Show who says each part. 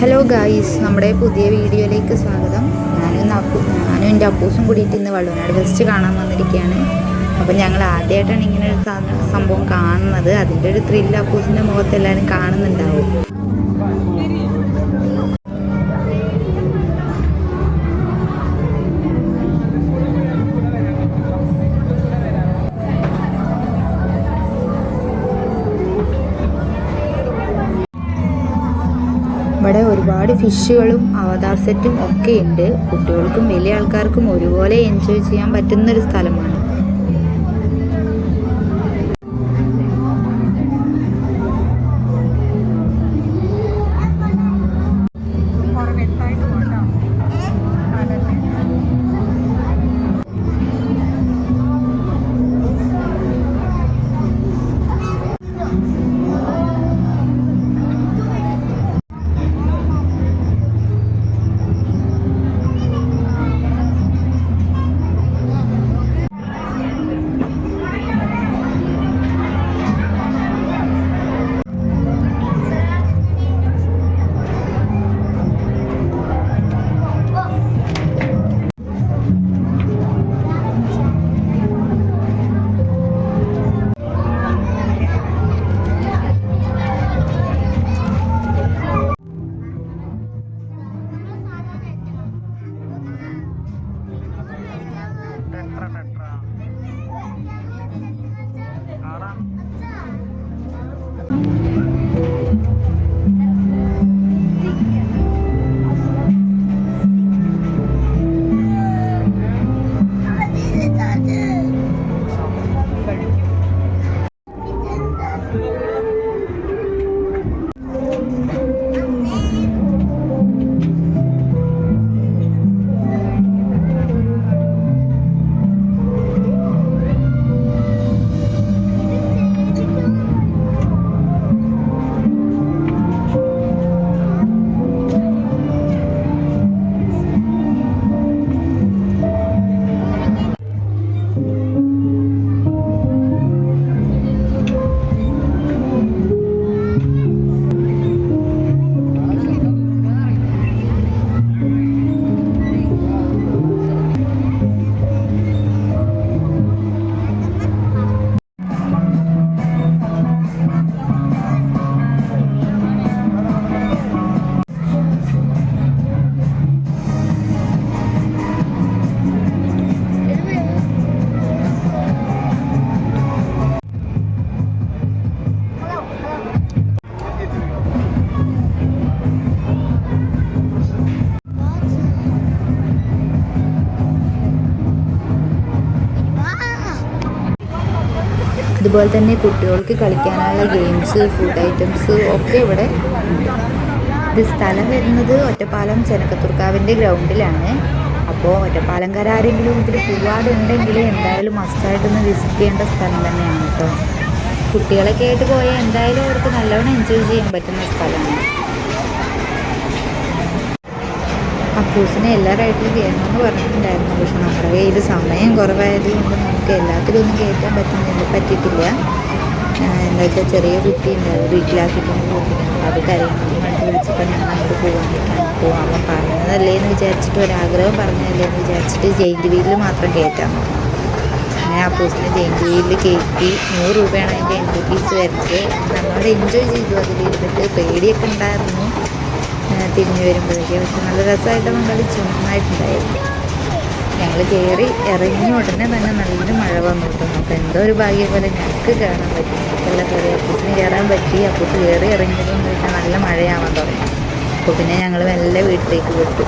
Speaker 1: Hello guys നമ്മുടെ പുതിയ വീഡിയോയിലേക്ക് സ്വാഗതം. ഞാനും അപ്പു ഞാനും എന്റെ അപ്പൂസും കൂടിയിട്ട് ഇന്ന് വള്ളുവനാട് ഫെസ്റ്റ് കാണാൻ വന്നിരിക്കുകയാണ്. അപ്പം ഞങ്ങൾ ആദ്യമായിട്ടാണ് ഇങ്ങനെ ഒരു സംഭവം കാണുന്നത്. അതിന്റെ ഒരു ത്രില്ല് അപ്പൂസിന്റെ മുഖത്ത് എല്ലാവരും കാണുന്നുണ്ടാവും. ഇവിടെ ഒരുപാട് ഫിഷുകളും അവതാർ സെറ്റും ഒക്കെ ഉണ്ട്. കുട്ടികൾക്കും വലിയ ആൾക്കാർക്കും ഒരുപോലെ എൻജോയ് ചെയ്യാൻ പറ്റുന്ന ഒരു സ്ഥലമാണ്. അതുപോലെ തന്നെ കുട്ടികൾക്ക് കളിക്കാനുള്ള ഗെയിംസ് ഫുഡ് ഐറ്റംസ് ഒക്കെ ഇവിടെ ഇത് സ്ഥലം വരുന്നത് ഒറ്റപ്പാലം ചെനക്കത്തുർക്കാവിന്റെ ഗ്രൗണ്ടിലാണ് അപ്പോൾ ഒറ്റപ്പാലംകാർ ആരെങ്കിലും ഇതിൽ പോവാടുണ്ടെങ്കിൽ എന്തായാലും മസ്റ്റായിട്ടൊന്ന് വിസിറ്റ് ചെയ്യേണ്ട സ്ഥലം തന്നെയാണ് കേട്ടോ. കുട്ടികളൊക്കെ ആയിട്ട് പോയാൽ എന്തായാലും അവർക്ക് നല്ലവണ്ണം എൻജോയ് ചെയ്യാൻ പറ്റുന്ന സ്ഥലമാണ്. അപ്പൂസിനെ എല്ലാ റൈഡിലും കയറണമെന്ന് പറഞ്ഞിട്ടുണ്ടായിരുന്നു. പക്ഷെ നമ്മുടെ കയ്യിൽ സമയം കുറവായത് കൊണ്ട് നമുക്ക് എല്ലാത്തിലും ഒന്നും കയറ്റാൻ പറ്റുന്നില്ല പറ്റിയിട്ടില്ല. എന്താ വെച്ചാൽ ചെറിയ കുട്ടി ഉണ്ടാവും വീട്ടിലാക്കിയിട്ടൊന്ന് പോകുന്നത് അത് കരയണമെന്ന് പറഞ്ഞിട്ട് വിളിച്ചപ്പോൾ ഞങ്ങൾ അങ്ങോട്ട് പോകാൻ നിൽക്കാൻ പോകാം അവൻ പറഞ്ഞതല്ലേ എന്ന് വിചാരിച്ചിട്ട് ഒരാഗ്രഹം പറഞ്ഞതല്ലേ എന്ന് വിചാരിച്ചിട്ട് ജയിന്റ് വീലിൽ മാത്രം കയറ്റാൻ ഞാൻ അങ്ങനെ പൂസിനെ ജയിന്റ് വീലിൽ കയറ്റി നൂറ് രൂപയാണ് അതിന്റെ എൻട്രി ഫീസ് വരുന്നത്. നമ്മളോട് എൻജോയ് ചെയ്തു. അതിലിരുന്നിട്ട് പേടിയൊക്കെ ഉണ്ടായിരുന്നു. ആ, തിരിഞ്ഞു വരുമ്പോഴേക്കും പക്ഷെ നല്ല രസമായിട്ട് നമ്മൾ കളിച്ചു. നന്നായിട്ടുണ്ടായിരുന്നു. ഞങ്ങൾ കയറി ഇറങ്ങിയ ഉടനെ തന്നെ നല്ല മഴ വന്നു കിട്ടുന്നു അപ്പോൾ എന്തോ ഒരു ഭാഗ്യം പോലെ ഞങ്ങൾക്ക് കയറാൻ പറ്റി. ഞങ്ങൾക്കെല്ലാം കയറി അപ്പൂസിന് കയറാൻ പറ്റി. അപ്പൂസ് കയറി ഇറങ്ങിയതെന്ന് വെച്ചാൽ നല്ല മഴയാവാൻ തുടങ്ങി. അപ്പോൾ പിന്നെ ഞങ്ങൾ മെല്ലെ വീട്ടിലേക്ക് വിട്ടു.